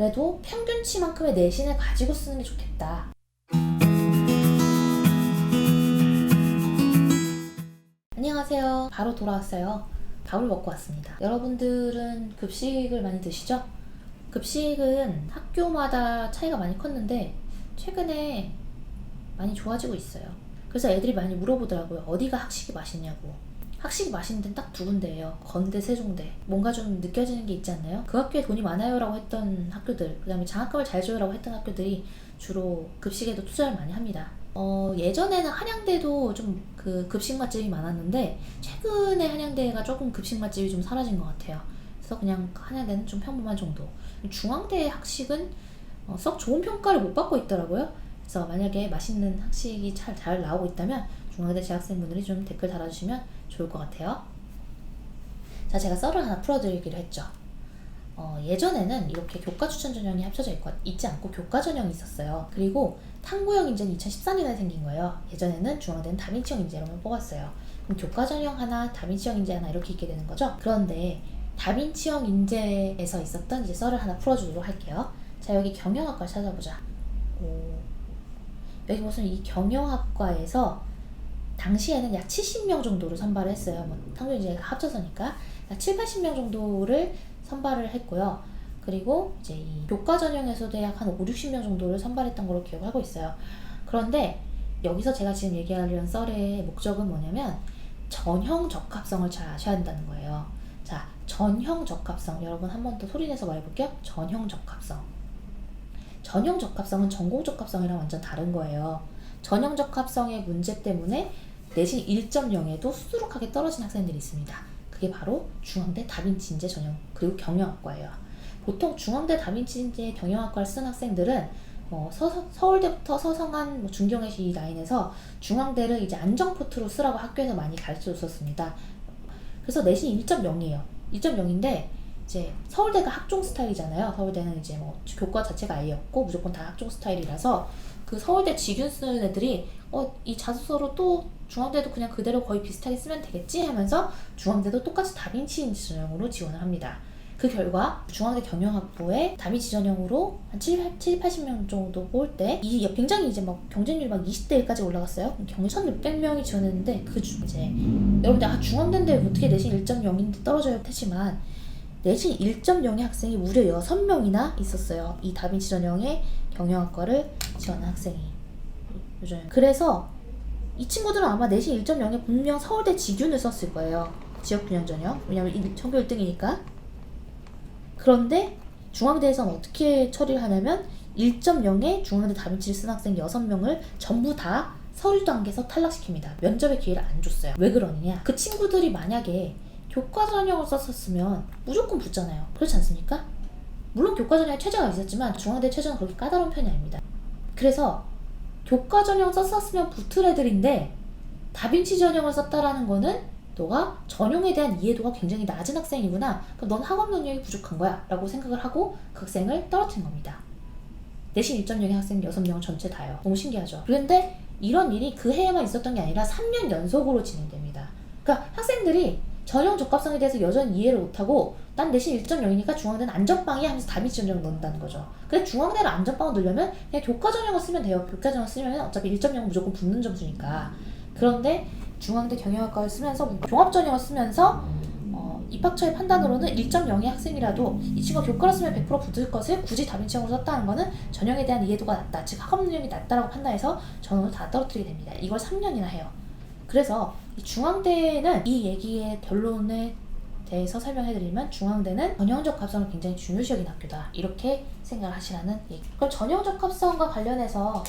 그래도 평균치만큼의 내신을 가지고 쓰는 게 좋겠다. 안녕하세요. 바로 돌아왔어요. 밥을 먹고 왔습니다. 여러분들은 급식을 많이 드시죠? 급식은 학교마다 차이가 많이 컸는데 최근에 많이 좋아지고 있어요. 그래서 애들이 많이 물어보더라고요. 어디가 학식이 맛있냐고. 학식이 맛있는 데는 딱 두 군데예요. 건대, 세종대. 뭔가 좀 느껴지는 게 있지 않나요? 그 학교에 돈이 많아요라고 했던 학교들, 그 다음에 장학금을 잘 줘요라고 했던 학교들이 주로 급식에도 투자를 많이 합니다. 어, 예전에는 한양대도 좀 그 급식 맛집이 많았는데 최근에 한양대가 조금 급식 맛집이 좀 사라진 것 같아요. 그래서 그냥 한양대는 좀 평범한 정도. 중앙대 학식은 어, 썩 좋은 평가를 못 받고 있더라고요. 그래서 만약에 맛있는 학식이 잘, 잘 나오고 있다면 중앙대 재학생분들이 좀 댓글 달아주시면 좋을 것 같아요. 자, 제가 썰을 하나 풀어드리기로 했죠. 어, 예전에는 이렇게 교과 추천 전형이 합쳐져 있고, 있지 않고 교과 전형이 있었어요. 그리고 탐구형 인재는 2014년에 생긴 거예요. 예전에는 중앙대는 다민치형 인재로만 뽑았어요. 그럼 교과 전형 하나, 다민치형 인재 하나 이렇게 있게 되는 거죠. 그런데 다민치형 인재에서 있었던 이제 썰을 하나 풀어주도록 할게요. 자, 여기 경영학과 찾아보자. 오. 여기 보시면 이 경영학과에서 당시에는 약 70명 정도를 선발을 했어요. 뭐 탐구 인재가 합쳐서니까 약 7, 80명 정도를 선발을 했고요. 그리고 이제 이 교과 전형에서도 약 한 5, 60명 정도를 선발했던 걸로 기억하고 있어요. 그런데 여기서 제가 지금 얘기하려는 썰의 목적은 뭐냐면 전형 적합성을 잘 아셔야 한다는 거예요. 자, 전형 적합성 여러분 한 번 더 소리내서 말해볼게요. 전형 적합성. 전형 적합성은 전공 적합성이랑 완전 다른 거예요. 전형 적합성의 문제 때문에 내신 1.0에도 수두룩하게 떨어진 학생들이 있습니다. 그게 바로 중앙대 다빈치 인재 전형 그리고 경영학과예요. 보통 중앙대 다빈치 인재 경영학과를 쓴 학생들은 어, 서, 서울대부터 서성한 뭐 중경외시 이 라인에서 중앙대를 이제 안정포트로 쓰라고 학교에서 많이 가르쳐 줬었습니다. 그래서 내신 1.0이에요. 1.0인데 이제 서울대가 학종 스타일이잖아요. 서울대는 이제 뭐 교과 자체가 아예 없고 무조건 다 학종 스타일이라서 그 서울대 직윤 쓰는 애들이 어 이 자소서로 또 중앙대도 그냥 그대로 거의 비슷하게 쓰면 되겠지 하면서 중앙대도 똑같이 다빈치 전형으로 지원을 합니다. 그 결과 중앙대 경영학부에 다빈치 전형으로 한 7, 7 80명 정도 뽑을 때 이 굉장히 이제 막 경쟁률이 막 20대까지 올라갔어요. 경천 600명이 지원했는데 그 중 이제 여러분들 아 중앙대인데 어떻게 내신 1.0인데 떨어져요 했지만 내신 1.0의 학생이 무려 6명이나 있었어요. 이 다빈치 전형의 경영학과를 지원한 학생이. 요즘. 그래서 이 친구들은 아마 내신 1.0에 분명 서울대 직윤을 썼을 거예요. 지역균형 전형. 왜냐면 일- 전교 1등이니까. 그런데 중앙대에서는 어떻게 처리를 하냐면 1.0에 중앙대 다빈치를 쓴 학생 6명을 전부 다 서류 단계에서 탈락시킵니다. 면접의 기회를 안 줬어요. 왜 그러느냐? 그 친구들이 만약에 교과 전형을 썼었으면 무조건 붙잖아요. 그렇지 않습니까? 물론 교과 전형에 최저가 있었지만 중앙대 최저는 그렇게 까다로운 편이 아닙니다. 그래서 교과 전형 썼었으면 붙을 애들인데 다빈치 전형을 썼다라는 거는 너가 전형에 대한 이해도가 굉장히 낮은 학생이구나. 그럼 넌 학업 능력이 부족한 거야. 라고 생각을 하고 그 학생을 떨어뜨린 겁니다. 내신 1.0의 학생 6명 전체 다요. 너무 신기하죠. 그런데 이런 일이 그 해에만 있었던 게 아니라 3년 연속으로 진행됩니다. 그러니까 학생들이 전형 적합성에 대해서 여전히 이해를 못하고 난 내신 1.0이니까 중앙대는 안전빵이야 하면서 다미치 전형을 넣는다는 거죠. 근데 중앙대를 안전빵을 넣으려면 그냥 교과 전형을 쓰면 돼요. 교과 전형 쓰면 어차피 1.0은 무조건 붙는 점수니까. 그런데 중앙대 경영학과를 쓰면서 종합 전형을 쓰면서 어, 입학처의 판단으로는 1.0의 학생이라도 이 친구가 교과를 쓰면 100% 붙을 것을 굳이 다민치형으로 썼다는 거는 전형에 대한 이해도가 낮다, 즉 학업 능력이 낮다라고 판단해서 전형을 다 떨어뜨리게 됩니다. 이걸 3년이나 해요. 그래서 이 중앙대는 이 얘기의 결론에 대해서 설명해드리면 중앙대는 전형적 합성을 굉장히 중요시 여긴 학교다 이렇게 생각을 하시라는 얘기. 그럼 전형적 합성과 관련해서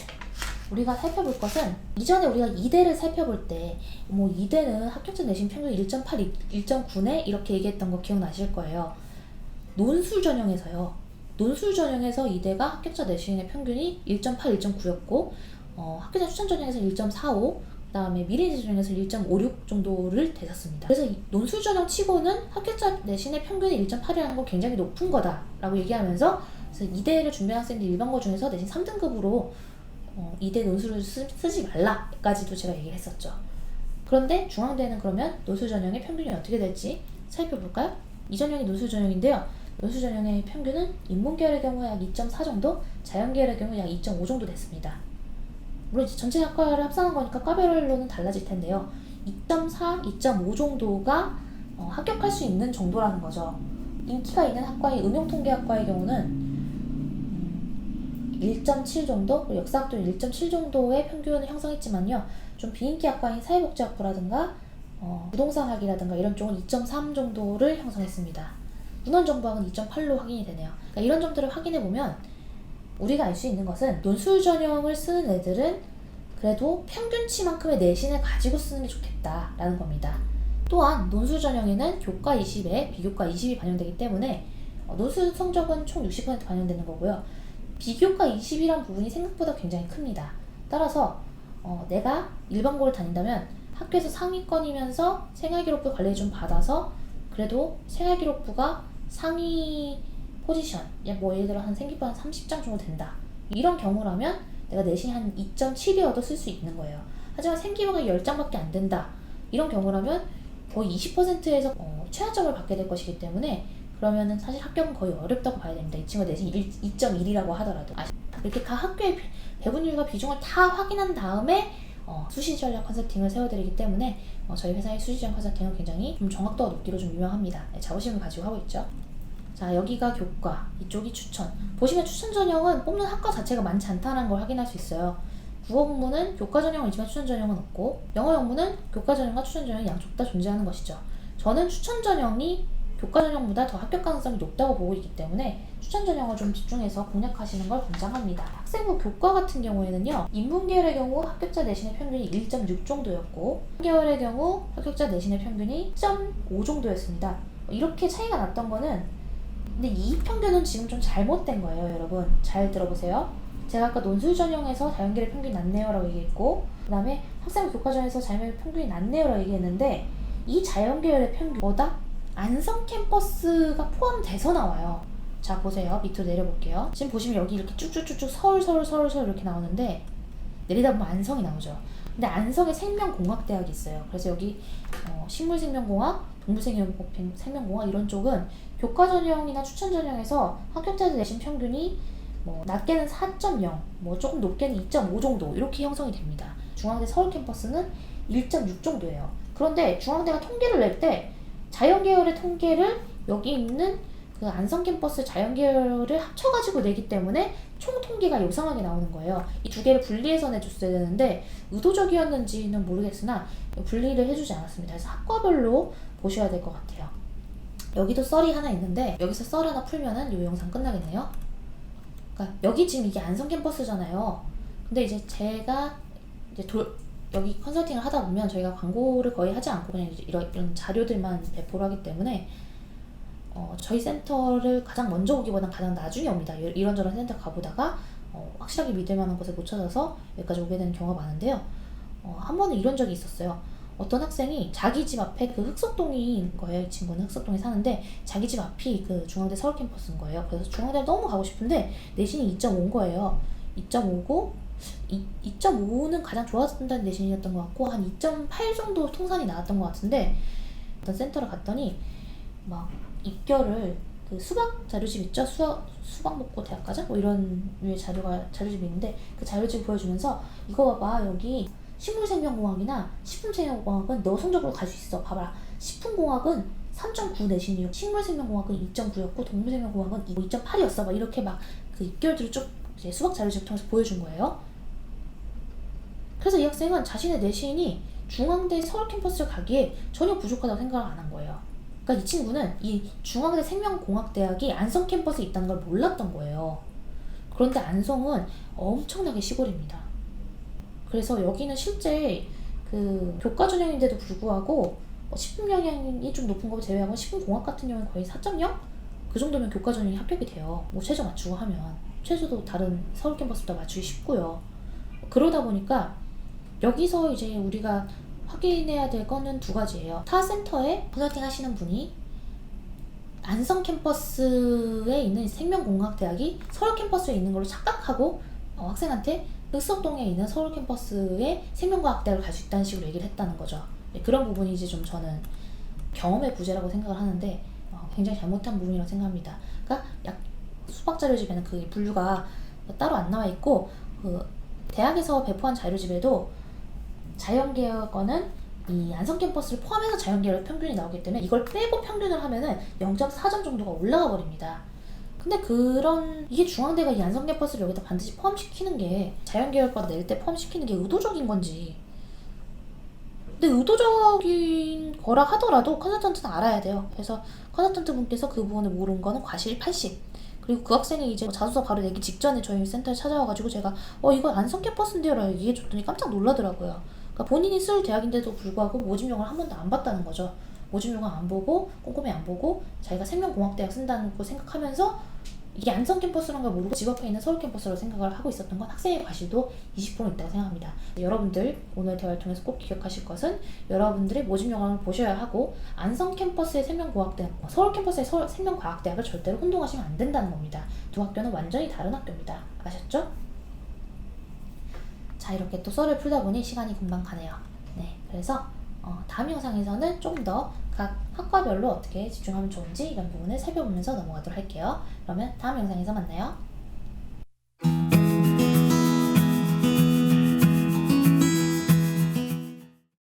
우리가 살펴볼 것은 이전에 우리가 이대를 살펴볼 때뭐 이대는 합격자 내신 평균 1.8, 1.9네 이렇게 얘기했던 거 기억나실 거예요. 논술 전형에서요. 논술 전형에서 이대가 합격자 내신의 평균이 1.8, 1.9였고 어, 학교자 추천 전형에서 1.45, 그다음에 미래인재 전형에서 1.56 정도를 대셨습니다. 그래서 이 논술 전형 치고는 합격자 내신의 평균이 1.8이라는 건 굉장히 높은 거다라고 얘기하면서 그래서 이대를 준비한 학생들 일반고 중에서 내신 3등급으로 어, 이대 논술을 쓰, 쓰지 말라까지도 제가 얘기를 했었죠. 그런데 중앙대는 그러면 논술 전형의 평균이 어떻게 될지 살펴볼까요? 이 전형이 논술 전형인데요. 논술 전형의 평균은 인문계열의 경우 약 2.4 정도, 자연계열의 경우 약 2.5 정도 됐습니다. 물론 전체 학과를 합산한 거니까 과별로는 달라질 텐데요. 2.4, 2.5 정도가 어, 합격할 수 있는 정도라는 거죠. 인기가 있는 학과의 응용통계학과의 경우는 음, 1.7 정도, 그리고 역사학도는 1.7 정도의 평균을 형성했지만요. 좀 비인기 학과인 사회복지학부라든가 어, 부동산학이라든가 이런 쪽은 2.3 정도를 형성했습니다. 문헌정보학은 2.8로 확인이 되네요. 그러니까 이런 점들을 확인해 보면 우리가 알 수 있는 것은 논술 전형을 쓰는 애들은 그래도 평균치만큼의 내신을 가지고 쓰는 게 좋겠다라는 겁니다. 또한 논술 전형에는 교과 20에 비교과 20이 반영되기 때문에 어, 논술 성적은 총 60% 반영되는 거고요. 비교과 20이란 부분이 생각보다 굉장히 큽니다. 따라서 어, 내가 일반고를 다닌다면 학교에서 상위권이면서 생활기록부 관리 좀 받아서 그래도 생활기록부가 상위 포지션, 야, 뭐 예를 들어 한 생기부 한 30장 정도 된다. 이런 경우라면 내가 내신 한 2.7이어도 쓸 수 있는 거예요. 하지만 생기부가 10장밖에 안 된다. 이런 경우라면 거의 20%에서 어, 최하점을 받게 될 것이기 때문에 그러면은 사실 합격은 거의 어렵다고 봐야 됩니다. 이 친구가 내신 2.1이라고 하더라도 아시- 이렇게 각 학교의 비- 배분율과 비중을 다 확인한 다음에 어, 수시 전략 컨설팅을 세워드리기 때문에 어, 저희 회사의 수시 전략 컨설팅은 굉장히 좀 정확도가 높기로 좀 유명합니다. 네, 자부심을 가지고 하고 있죠. 자 여기가 교과, 이쪽이 추천. 보시면 추천 전형은 뽑는 학과 자체가 많지 않다는 걸 확인할 수 있어요. 국어 공부는 교과 전형은 있지만 추천 전형은 없고 영어 공부는 교과 전형과 추천 전형이 양쪽 다 존재하는 것이죠. 저는 추천 전형이 교과 전형보다 더 합격 가능성이 높다고 보고 있기 때문에 추천 전형을 좀 집중해서 공략하시는 걸 권장합니다. 학생부 교과 같은 경우에는요, 인문계열의 경우 합격자 내신의 평균이 1.6 정도였고, 계열의 경우 합격자 내신의 평균이 1.5 정도였습니다. 이렇게 차이가 났던 거는, 근데 이 평균은 지금 좀 잘못된 거예요, 여러분. 잘 들어보세요. 제가 아까 논술 전형에서 자연계열 평균이 낮네요라고 얘기했고, 그 다음에 학생부 교과 전형에서 자연계열 평균이 낮네요라고 얘기했는데, 이 자연계열의 평균보다 안성 캠퍼스가 포함돼서 나와요. 자 보세요. 밑으로 내려볼게요. 지금 보시면 여기 이렇게 쭉쭉쭉쭉 서울 서울 서울 서울 이렇게 나오는데 내리다 보면 안성이 나오죠. 근데 안성에 생명공학대학이 있어요. 그래서 여기 어, 식물생명공학, 동물생명공학 이런 쪽은 교과 전형이나 추천 전형에서 합격자들 내신 평균이 뭐 낮게는 4.0, 뭐 조금 높게는 2.5 정도 이렇게 형성이 됩니다. 중앙대 서울 캠퍼스는 1.6 정도예요. 그런데 중앙대가 통계를 낼 때 자연계열의 통계를 여기 있는 그 안성 캠퍼스 자연계열을 합쳐가지고 내기 때문에 총 통계가 요상하게 나오는 거예요. 이 두 개를 분리해서 내줬어야 되는데 의도적이었는지는 모르겠으나 분리를 해주지 않았습니다. 그래서 학과별로 보셔야 될 것 같아요. 여기도 썰이 하나 있는데 여기서 썰 하나 풀면은 이 영상 끝나겠네요. 그러니까 여기 지금 이게 안성 캠퍼스잖아요. 근데 이제 제가 이제 돌 여기 컨설팅을 하다 보면 저희가 광고를 거의 하지 않고 그냥 이런, 이런 자료들만 배포를 하기 때문에 어, 저희 센터를 가장 먼저 오기보다 가장 나중에 옵니다. 이- 이런저런 센터 가보다가 어, 확실하게 믿을 만한 곳을 못 찾아서 여기까지 오게 되는 경우가 많은데요. 어, 한 번은 이런 적이 있었어요. 어떤 학생이 자기 집 앞에 그 흑석동인 거예요. 이 친구는 흑석동에 사는데 자기 집 앞이 그 중앙대 서울 캠퍼스인 거예요. 그래서 중앙대를 너무 가고 싶은데 내신이 2.5인 거예요. 2.5고 2.5는 가장 좋았다는 내신이었던 것 같고 한 2.8 정도 통산이 나왔던 것 같은데 어떤 센터를 갔더니 막 입결을 그 수박 자료집 있죠? 수학, 수박 먹고 대학 가자? 뭐 이런 자료가 자료집이 있는데 그 자료집 보여주면서 이거 봐봐 여기 식물생명공학이나 식품생명공학은 너 성적으로 갈 수 있어. 봐봐 식품공학은 3.9 내신이요. 식물생명공학은 2.9였고 동물생명공학은 2.8이었어. 막 이렇게 막그 입결들을 쭉 이제 수박 자료집을 통해서 보여준 거예요. 그래서 이 학생은 자신의 내신이 중앙대 서울 캠퍼스를 가기에 전혀 부족하다고 생각을 안 한 거예요. 그러니까 이 친구는 이 중앙대 생명공학대학이 안성 캠퍼스에 있다는 걸 몰랐던 거예요. 그런데 안성은 엄청나게 시골입니다. 그래서 여기는 실제 그 교과 전형인데도 불구하고 어, 식품 영양이 좀 높은 거 제외하고 식품 공학 같은 경우는 거의 4.0? 그 정도면 교과 전형이 합격이 돼요. 뭐 최저 맞추고 하면 최저도 다른 서울 캠퍼스보다 맞추기 쉽고요. 그러다 보니까 여기서 이제 우리가 확인해야 될 거는 두 가지예요. 타 센터에 컨설팅 하시는 분이 안성 캠퍼스에 있는 생명공학대학이 서울 캠퍼스에 있는 걸로 착각하고 어, 학생한테 흑석동에 있는 서울 캠퍼스에 생명과학대학을 갈수 있다는 식으로 얘기를 했다는 거죠. 네, 그런 부분이 이제 좀 저는 경험의 부재라고 생각을 하는데 어, 굉장히 잘못한 부분이라고 생각합니다. 그러니까 약 수박 자료집에는 그 분류가 따로 안 나와 있고 그 대학에서 배포한 자료집에도 자연계열과는 이 안성 캠퍼스를 포함해서 자연계열 평균이 나오기 때문에 이걸 빼고 평균을 하면은 0.4점 정도가 올라가 버립니다. 근데 그런 이게 중앙대가 이 안성 캠퍼스를 여기다 반드시 포함시키는 게 자연계열과 낼 때 포함시키는 게 의도적인 건지 근데 의도적인 거라 하더라도 컨설턴트는 알아야 돼요. 그래서 컨설턴트 분께서 그 부분을 모르는 거는 과실 80. 그리고 그 학생이 이제 자소서 바로 내기 직전에 저희 센터에 찾아와가지고 제가 어 이거 안성 캠퍼스인데요 라고 얘기해줬더니 깜짝 놀라더라고요. 그러니까 본인이 쓸 대학인데도 불구하고 모집 요강을 한 번도 안 봤다는 거죠. 모집 요강 안 보고 꼼꼼히 안 보고 자기가 생명공학대학 쓴다는 거 생각하면서 이게 안성 캠퍼스라는 걸 모르고 집 앞에 있는 서울 캠퍼스로 생각을 하고 있었던 건 학생의 과실도 20% 있다고 생각합니다. 여러분들 오늘 대화를 통해서 꼭 기억하실 것은 여러분들의 모집 영광을 보셔야 하고 안성 캠퍼스의 생명공학대학, 서울 캠퍼스의 서울 생명과학대학을 절대로 혼동하시면 안 된다는 겁니다. 두 학교는 완전히 다른 학교입니다. 아셨죠? 자 이렇게 또 썰을 풀다 보니 시간이 금방 가네요. 네, 그래서 어, 다음 영상에서는 좀 더 각 학과별로 어떻게 집중하면 좋은지 이런 부분을 살펴보면서 넘어가도록 할게요. 그러면 다음 영상에서 만나요.